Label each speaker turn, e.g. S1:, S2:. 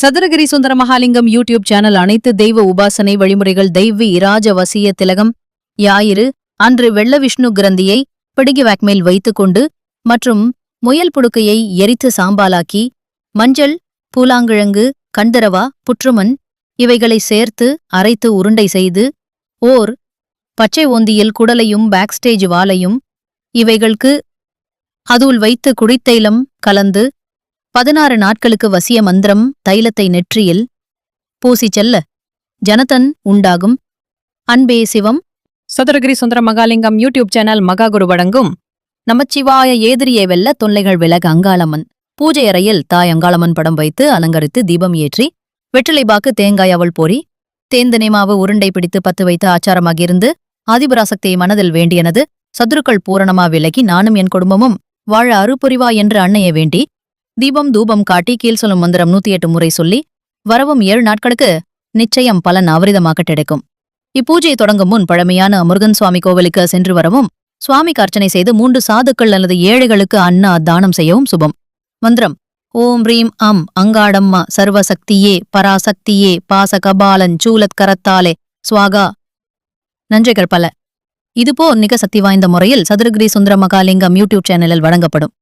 S1: Sathuragiri Sundara Mahalingam YouTube channel அனைத்து தெய்வ உபாசனை வழிமுறைகள் தெய்வ இராஜ வசிய திலகம். யாயிறு அன்று வெள்ள விஷ்ணு கிரந்தியை பிடிகி மேல் வைத்துக்கொண்டு மற்றும் முயல் புடுக்கையை எரித்து சாம்பாலாக்கி மஞ்சள் பூலாங்கிழங்கு கண்டரவா புற்றுமண் இவைகளை சேர்த்து அரைத்து உருண்டை செய்து ஓர் பச்சை ஓந்தியில் குடலையும் பேக்ஸ்டேஜ் வாலையும் இவைகளுக்கு அதுல் வைத்து குடித்தைலம் கலந்து பதினாறு நாட்களுக்கு வசிய மந்திரம் தைலத்தை நெற்றியில் பூசிச் செல்ல. ஜனதன் உண்டாகும். அன்பே சிவம். சதுரகிரி சுந்தர மகாலிங்கம் யூடியூப் சேனல் மகாகுரு வழங்கும். நமச்சிவாய ஏதிரியை வெல்ல தொல்லைகள் விலக அங்காளம்மன். பூஜை அறையில் தாய் அங்காளம்மன் படம் வைத்து அலங்கரித்து தீபம் ஏற்றி வெற்றிலை பாக்கு தேங்காய் அவள் போரி தேந்தனை மாவு உருண்டை பிடித்து பத்து வைத்து ஆச்சாரமாகியிருந்து ஆதிபராசக்தியை மனதில் வேண்டியனது சதுருக்கள் பூரணமா விலகி நானும் என் குடும்பமும் வாழ அருபுரிவா என்று அன்னையை வேண்டி தீபம் தூபம் காட்டி கீழ் சொல்லும் மந்திரம் நூத்தி எட்டு முறை சொல்லி வரவும் ஏழு நாட்களுக்கு நிச்சயம் பலன் அபரிதமாக கிடைக்கும் இப்பூஜை தொடங்கும் முன் பழமையான முருகன் சுவாமி கோவிலுக்கு சென்று வரவும் சுவாமிக்கு அர்ச்சனை செய்து மூன்று சாதுக்கள் அல்லது ஏழைகளுக்கு அன்ன தானம் செய்யவும் சுபம். மந்திரம் ஓம் ரீம் அம் அங்காடம்மா சர்வசக்தியே பராசக்தியே பாசகபாலன் சூலத் கரத்தாலே சுவாகா. நன்றிகள் பல. இதுபோ மிக சக்தி வாய்ந்த முறையில் சதுரகிரி சுந்தர மகாலிங்கம் யூடியூப் சேனலில் வழங்கப்படும்.